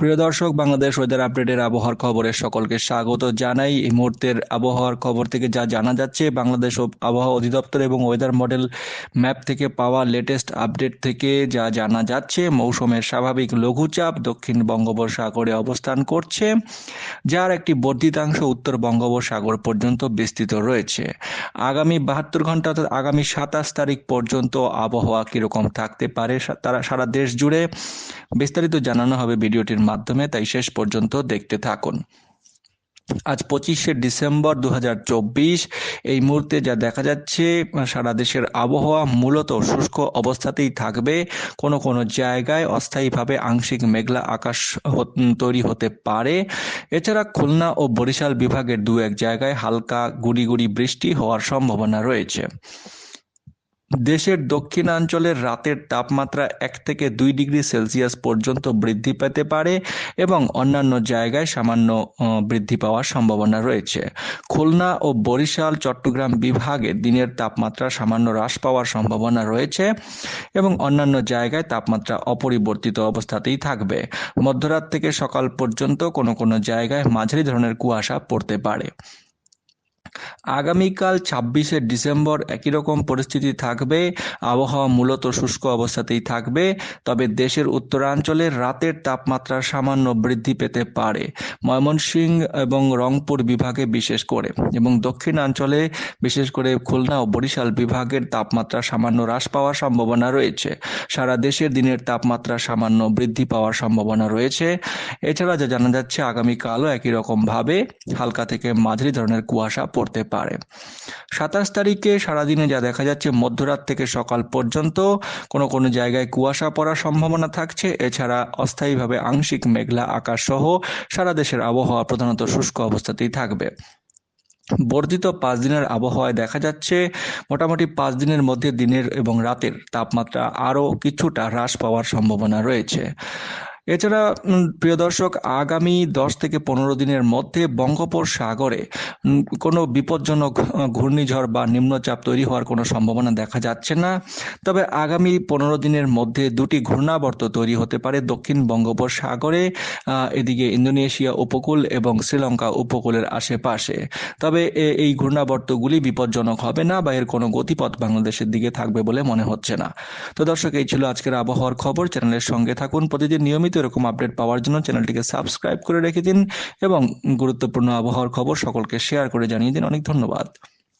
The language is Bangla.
প্রিয় দর্শক, বাংলাদেশ ওয়েদার আপডেটের আবহাওয়ার খবরে সকলকে স্বাগত জানাই। এই মুহূর্তের আবহাওয়ার খবর থেকে যা জানা যাচ্ছে, বাংলাদেশ আবহাওয়া অধিদপ্তর এবং ওয়েদার মডেল ম্যাপ থেকে পাওয়া লেটেস্ট আপডেট থেকে যা জানা যাচ্ছে, মৌসুমের স্বাভাবিক লঘুচাপ দক্ষিণ বঙ্গোপসাগরে অবস্থান করছে, যার একটি বর্ধিতাংশ উত্তর বঙ্গোপসাগর পর্যন্ত বিস্তৃত রয়েছে। আগামী বাহাত্তর ঘণ্টা অর্থাৎ আগামী সাতাশ তারিখ পর্যন্ত আবহাওয়া কীরকম থাকতে পারে তারা সারা দেশ জুড়ে বিস্তারিত জানানো হবে ভিডিওটির মাধ্যমে, তাই শেষ পর্যন্ত দেখতে থাকুন। আজ পঁচিশে ডিসেম্বর দু হাজার চব্বিশ, এই মুহূর্তে যা দেখা যাচ্ছে, সারা দেশের আবহাওয়া মূলত শুষ্ক অবস্থাতেই থাকবে। কোনো কোনো জায়গায় অস্থায়ীভাবে আংশিক মেঘলা আকাশ তৈরি হতে পারে। এছাড়া খুলনা ও বরিশাল বিভাগের দু এক জায়গায় হালকা গুড়ি গুড়ি বৃষ্টি হওয়ার সম্ভাবনা রয়েছে। দেশের দক্ষিণাঞ্চলের রাতের তাপমাত্রা এক থেকে দুই ডিগ্রি সেলসিয়াস পর্যন্ত বৃদ্ধি পেতে পারে এবং অন্যান্য জায়গায় সামান্য বৃদ্ধি পাওয়ার সম্ভাবনা রয়েছে। খুলনা ও বরিশাল, চট্টগ্রাম বিভাগে দিনের তাপমাত্রা সামান্য হ্রাস পাওয়ার সম্ভাবনা রয়েছে এবং অন্যান্য জায়গায় তাপমাত্রা অপরিবর্তিত অবস্থাতেই থাকবে। মধ্যরাত থেকে সকাল পর্যন্ত কোনো কোনো জায়গায় মাঝারি ধরনের কুয়াশা পড়তে পারে। আগামীকাল ছাব্বিশে ডিসেম্বর একই রকম পরিস্থিতি থাকবে। আবহাওয়া মূলত শুষ্ক অবস্থাতেই থাকবে, তবে দেশের উত্তরাঞ্চলে রাতের তাপমাত্রা সামান্য বৃদ্ধি পেতে পারে। ময়মনসিংহ এবং রংপুর বিভাগে বিশেষ করে এবং দক্ষিণাঞ্চলে বিশেষ করে খুলনা ও বরিশাল বিভাগের তাপমাত্রা সামান্য হ্রাস পাওয়ার সম্ভাবনা রয়েছে। সারা দেশের দিনের তাপমাত্রা সামান্য বৃদ্ধি পাওয়ার সম্ভাবনা রয়েছে। এছাড়া যা জানা যাচ্ছে, আগামীকালও একই রকমভাবে হালকা থেকে মাঝারি ধরনের কুয়াশা পড়তে পারে। সাতাশ তারিখে সারাদিনে যা দেখা যাচ্ছে, মধ্যরাত থেকে সকাল পর্যন্ত কোনো কোনো জায়গায় কুয়াশা পড়ার সম্ভাবনা থাকছে। এছাড়া অস্থায়ীভাবে আংশিক মেঘলা আকাশ সহ সারা দেশের আবহাওয়া প্রধানত শুষ্ক অবস্থাতেই থাকবে। বর্ধিত পাঁচ দিনের আবহাওয়ায় দেখা যাচ্ছে, মোটামুটি পাঁচ দিনের মধ্যে দিনের এবং রাতের তাপমাত্রা আরও কিছুটা হ্রাস পাওয়ার সম্ভাবনা রয়েছে। এছাড়া প্রিয় দর্শক, আগামী দশ থেকে পনেরো দিনের মধ্যে বঙ্গোপসাগরে কোনো বিপজ্জনক ঘূর্ণিঝড় বা নিম্নচাপ তৈরি হওয়ার কোনো সম্ভাবনা দেখা যাচ্ছে না। তবে আগামী পনেরো দিনের মধ্যে দুটি ঘূর্ণাবর্ত তৈরি হতে পারে দক্ষিণ বঙ্গোপসাগরে এদিকে ইন্দোনেশিয়া উপকূল এবং শ্রীলঙ্কা উপকূলের আশেপাশে। তবে এই ঘূর্ণাবর্তগুলি বিপজ্জনক হবে না বা এর কোনো গতিপথ বাংলাদেশের দিকে থাকবে বলে মনে হচ্ছে না। তো দর্শক, এই ছিল আজকের আবহাওয়ার খবর। চ্যানেলের সঙ্গে থাকুন। প্রতিদিন নিয়মিত এরকম আপডেট পাওয়ার জন্য চ্যানেলটিকে সাবস্ক্রাইব করে রেখে দিন এবং গুরুত্বপূর্ণ আবহাওয়ার খবর সকলকে শেয়ার করে জানিয়ে দিন। অনেক ধন্যবাদ।